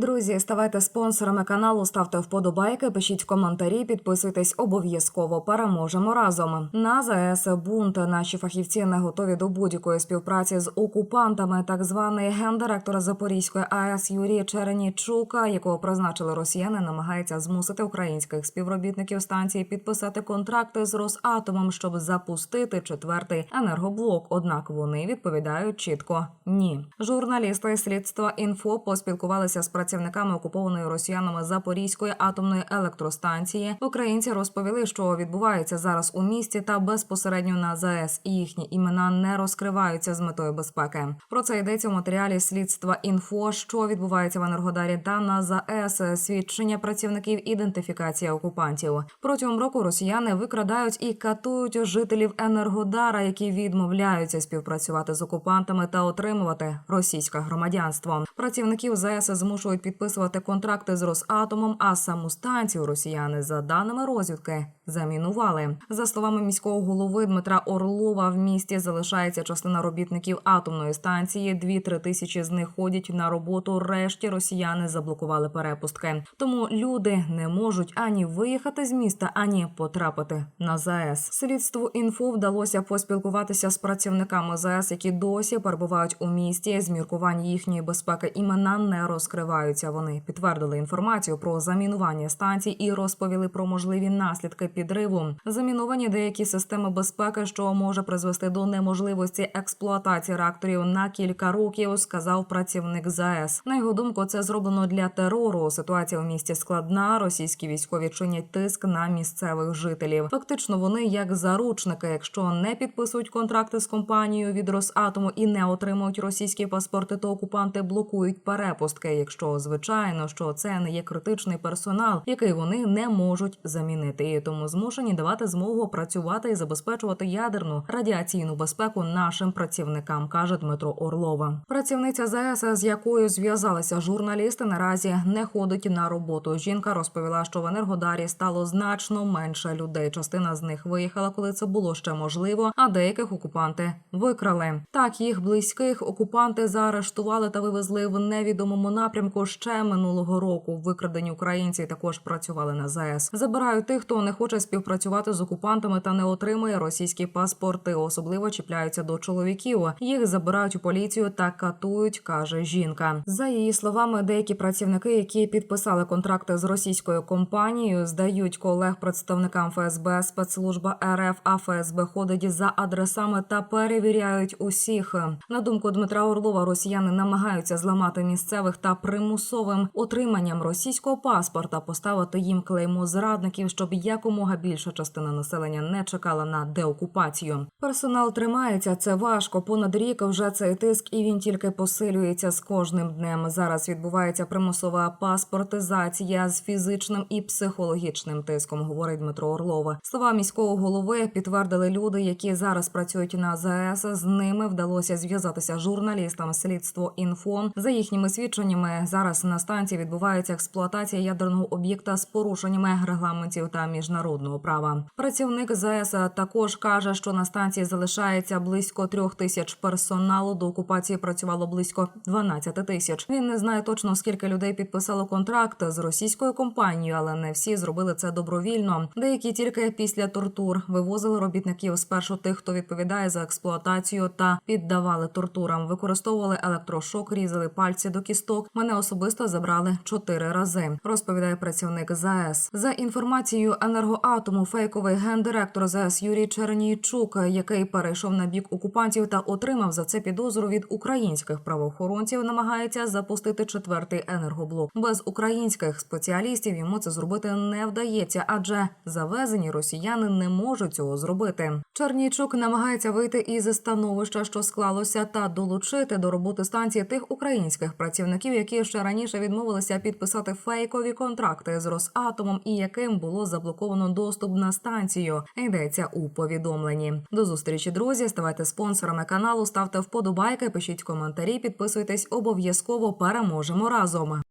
Друзі, ставайте спонсорами каналу, ставте вподобайки, пишіть коментарі, підписуйтесь обов'язково. Переможемо разом. На ЗАЕС бунт. Наші фахівці не готові до будь-якої співпраці з окупантами. Так званий гендиректор Запорізької АЕС Юрій Черенічука, якого призначили росіяни, намагається змусити українських співробітників станції підписати контракти з Росатомом, щоб запустити четвертий енергоблок. Однак вони відповідають чітко ні. Журналісти слідства інфо поспілкувалися з працівниками окупованої росіянами Запорізької атомної електростанції. Українці розповіли, що відбувається зараз у місті та безпосередньо на ЗАЕС. І їхні імена не розкриваються з метою безпеки. Про це йдеться у матеріалі слідства інфо, що відбувається в Енергодарі та на ЗАЕС. Свідчення працівників ідентифікація окупантів протягом року. Росіяни викрадають і катують жителів Енергодара, які відмовляються співпрацювати з окупантами та отримувати російське громадянство. Працівників ЗАЕС змушують підписувати контракти з Росатомом, а саму станцію росіяни за даними розвідки замінували. За словами міського голови Дмитра Орлова, в місті залишається частина робітників атомної станції. Дві-три тисячі з них ходять на роботу. Решті росіяни заблокували перепустки. Тому люди не можуть ані виїхати з міста, ані потрапити на ЗАЕС. Слідству інфо вдалося поспілкуватися з працівниками ЗАЕС, які досі перебувають у місті. З міркувань їхньої безпеки імена не розкриваються. Вони підтвердили інформацію про замінування станцій і розповіли про можливі наслідки підриву. Заміновані деякі системи безпеки, що може призвести до неможливості експлуатації реакторів на кілька років, сказав працівник ЗАЕС. На його думку, це зроблено для терору. Ситуація в місті складна. Російські військові чинять тиск на місцевих жителів. Фактично, вони як заручники, якщо не підписують контракти з компанією від Росатому і не отримують російські паспорти, то окупанти блокують перепустки. Якщо звичайно, що це не є критичний персонал, який вони не можуть замінити, і тому змушені давати змогу працювати і забезпечувати ядерну радіаційну безпеку нашим працівникам, каже Дмитро Орлова. Працівниця ЗАЕС, з якою зв'язалися журналісти, наразі не ходить на роботу. Жінка розповіла, що в Енергодарі стало значно менше людей. Частина з них виїхала, коли це було ще можливо, а деяких окупанти викрали. Так їх близьких окупанти заарештували та вивезли в невідомому напрямку ще минулого року. Викрадені українці також працювали на ЗАЕС. Забирають тих, хто не хоче співпрацювати з окупантами та не отримує російські паспорти. Особливо чіпляються до чоловіків. Їх забирають у поліцію та катують, каже жінка. За її словами, деякі працівники, які підписали контракти з російською компанією, здають колег представникам ФСБ, спецслужба РФ, а ФСБ ходить за адресами та перевіряють усіх. На думку Дмитра Орлова, росіяни намагаються зламати місцевих та примусовим отриманням російського паспорта, поставити їм клеймо зрадників, щоб якомога більша частина населення не чекала на деокупацію. Персонал тримається, це важко. Понад рік вже цей тиск, і він тільки посилюється з кожним днем. Зараз відбувається примусова паспортизація з фізичним і психологічним тиском, говорить Дмитро Орлов. Слова міського голови підтвердили люди, які зараз працюють на ЗАЕС. З ними вдалося зв'язатися журналістам слідство інфо. За їхніми свідченнями зараз на станції відбувається експлуатація ядерного об'єкта з порушеннями регламентів та міжнародного права. Працівник ЗАЕС також каже, що на станції залишається близько трьох тисяч персоналу. До окупації працювало близько 12 тисяч. Він не знає точно скільки людей підписало контракт з російською компанією, але не всі зробили це добровільно. Деякі тільки після тортур вивозили робітників спершу тих, хто відповідає за експлуатацію, та піддавали тортурам. Використовували електрошок, різали пальці до кісток. Мене особисто забрали чотири рази. Розповідає працівник ЗАЕС. За інформацією енергоатому, фейковий гендиректор ЗАЕС Юрій Чернійчук, який перейшов на бік окупантів та отримав за це підозру від українських правоохоронців, намагається запустити четвертий енергоблок. Без українських спеціалістів йому це зробити не вдається, адже завезені росіяни не можуть цього зробити. Чернійчук намагається вийти із становища, що склалося, та долучити до роботи станції тих українських працівників, які ще раніше відмовилися підписати фейкові контракти з Росатомом і яким було заблоковано доступ на станцію. Йдеться у повідомленні. До зустрічі, друзі. Ставайте спонсорами каналу, ставте вподобайки, пишіть коментарі, підписуйтесь обов'язково. Переможемо разом.